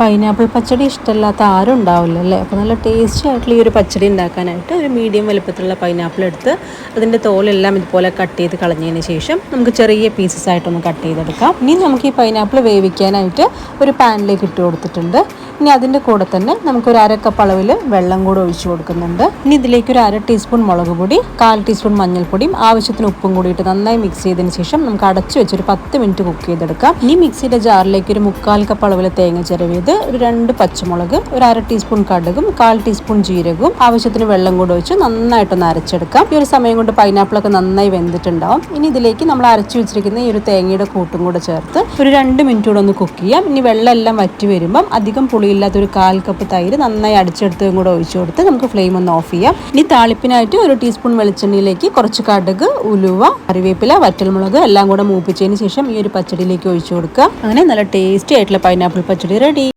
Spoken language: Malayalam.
പൈനാപ്പിൾ പച്ചടി ഇഷ്ടമല്ലാത്ത ആരും ഉണ്ടാവില്ല അല്ലേ? അപ്പോൾ നല്ല ടേസ്റ്റി ആയിട്ടുള്ള ഈ ഒരു പച്ചടി ഉണ്ടാക്കാനായിട്ട് ഒരു മീഡിയം വലുപ്പത്തിലുള്ള പൈനാപ്പിൾ എടുത്ത് അതിന്റെ തോലെല്ലാം ഇതുപോലെ കട്ട് ചെയ്ത് കളഞ്ഞതിന് ശേഷം നമുക്ക് ചെറിയ പീസസ് ആയിട്ടൊന്ന് കട്ട് ചെയ്തെടുക്കാം. ഇനി നമുക്ക് ഈ പൈനാപ്പിൾ വേവിക്കാനായിട്ട് ഒരു പാനിലേക്ക് ഇട്ട് കൊടുത്തിട്ടുണ്ട്. ഇനി അതിന്റെ കൂടെ തന്നെ നമുക്കൊരു അര കപ്പ് അളവിൽ വെള്ളം കൂടെ ഒഴിച്ചു കൊടുക്കുന്നുണ്ട്. ഇനി ഇതിലേക്ക് ഒരു അര ടീസ്പൂൺ മുളക് പൊടി കാൽ ടീസ്പൂൺ മഞ്ഞൾപ്പൊടിയും ആവശ്യത്തിന് ഉപ്പും കൂടിയിട്ട് നന്നായി മിക്സ് ചെയ്തതിന് ശേഷം നമുക്ക് അടച്ചു ഒരു പത്ത് മിനിറ്റ് കുക്ക് ചെയ്തെടുക്കാം. ഇനി മിക്സിയുടെ ജാറിലേക്ക് ഒരു മുക്കാൽ കപ്പ് അളവിൽ തേങ്ങ ചിരവിയത് ഒരു രണ്ട് പച്ചമുളക് ഒരു അര ടീസ്പൂൺ കടുകും കാൽ ടീസ്പൂൺ ജീരകവും ആവശ്യത്തിന് വെള്ളം കൂടെ ഒഴിച്ച് നന്നായിട്ടൊന്ന് അരച്ചെടുക്കാം. ഈ ഒരു സമയം കൊണ്ട് പൈനാപ്പിളൊക്കെ നന്നായി വെന്തിട്ടുണ്ടാവും. ഇനി ഇതിലേക്ക് നമ്മൾ അരച്ചു വെച്ചിരിക്കുന്ന ഈ ഒരു തേങ്ങയുടെ കൂട്ടും കൂടെ ചേർത്ത് ഒരു രണ്ട് മിനിറ്റ് കൂടെ ഒന്ന് കുക്ക് ചെയ്യാം. ഇനി വെള്ളം എല്ലാം വറ്റി വരുമ്പം അധികം പുളിയില്ലാത്ത ഒരു കാൽ കപ്പ് തൈര് നന്നായി അടിച്ചെടുത്തതും കൂടെ ഒഴിച്ചു കൊടുത്ത് നമുക്ക് ഫ്ലെയിം ഒന്ന് ഓഫ് ചെയ്യാം. ഇനി താളിപ്പിനായിട്ട് ഒരു ടീസ്പൂൺ വെളിച്ചെണ്ണയിലേക്ക് കുറച്ച് കടുക് ഉലുവ കറിവേപ്പില വറ്റൽമുളക് എല്ലാം കൂടെ മൂപ്പിച്ചതിന് ശേഷം ഈ ഒരു പച്ചടിയിലേക്ക് ഒഴിച്ചു കൊടുക്കുക. അങ്ങനെ നല്ല ടേസ്റ്റി ആയിട്ടുള്ള പൈനാപ്പിൾ പച്ചടി റെഡി.